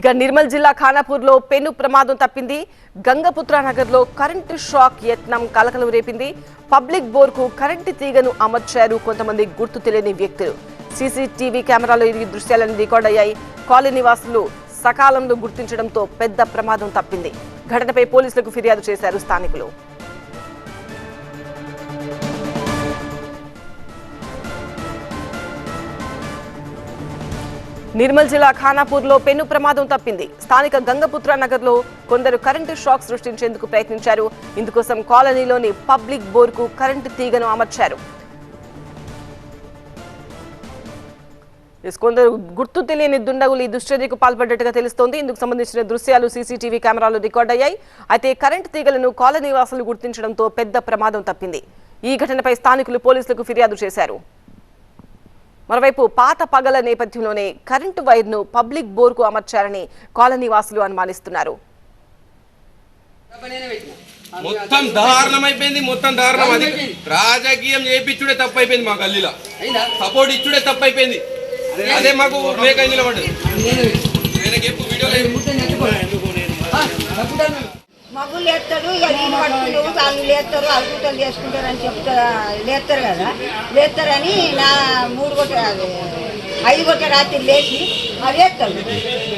ఇక నిర్మల్ జిల్లా ఖానాపూర్లో పెను ప్రమాదం తప్పింది. గంగపుత్ర నగర్లో కరెంటు షాక్ యత్నం కలకలం రేపింది. పబ్లిక్ బోర్కు కరెంటు తీగను అమర్చారు కొంతమంది గుర్తు తెలియని వ్యక్తులు. సీసీటీవీ కెమెరాలో ఈ దృశ్యాలను రికార్డ్ అయ్యాయి. కాలనీ నివాసులు సకాలంలో గుర్తించడంతో పెద్ద ప్రమాదం తప్పింది. ఘటనపై పోలీసులకు ఫిర్యాదు చేశారు స్థానికులు. నిర్మల్ జిల్లా ఖానాపూర్లో పెను ప్రమాదం తప్పింది. స్థానిక గంగపుత్ర నగర్లో కొందరు కరెంటు షాక్ సృష్టించేందుకు ప్రయత్నించారు. ఇందుకోసం కాలనీలోని పబ్లిక్ బోర్కు కరెంటు తీగను అమర్చారు. కొందరు గుర్తు తెలియని దుండగులు ఈ దుశ్చర్యకు పాల్పడ్డట్టుగా తెలుస్తోంది. ఇందుకు సంబంధించిన దృశ్యాలు సీసీటీవీ కెమెరాలు రికార్డ్ అయ్యాయి. అయితే కరెంటు తీగలను కాలనీ వాసులు గుర్తించడంతో పెద్ద ప్రమాదం తప్పింది. ఈ ఘటనపై స్థానికులు పోలీసులకు ఫిర్యాదు చేశారు. మరోవైపు పాత పగల నేపథ్యంలోనే కరెంటు వైర్ను పబ్లిక్ బోర్కు అమర్చారని కాలనీ వాసులు అనుమానిస్తున్నారు. మొత్తం దారుణం అయిపోయింది మొత్తం దారుణం. అది రాజకీయం చేపించుడే తప్పు అయిపోయింది మా గల్లీలో. సపోర్ట్ ఇచ్చుడే తప్పు అయిపోయింది అదే మాకు మేక నిలబడ్డది. ఆయనకి లేస్తాడు వీడియో లేస్తారు ఇక పట్టుకుని వాళ్ళు లేస్తారు అలుగుటలు చేసుకుంటారు అని చెప్తా లేస్తారు కదా. లేస్తారని నా మూడు గొట్ట ఐదు గొట్ట రాత్రి లేచి అది లేస్తే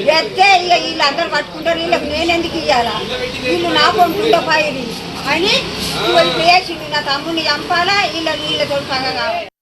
వేస్తే ఇక వీళ్ళు అందరు పట్టుకుంటారు వీళ్ళకి నేను ఎందుకు ఇవ్వాలా వీళ్ళు నా కొనుక్కుంటా పైరి అని వేసి నా తమ్ముని చంపాలా వీళ్ళ వీళ్ళతో సగం కావాలి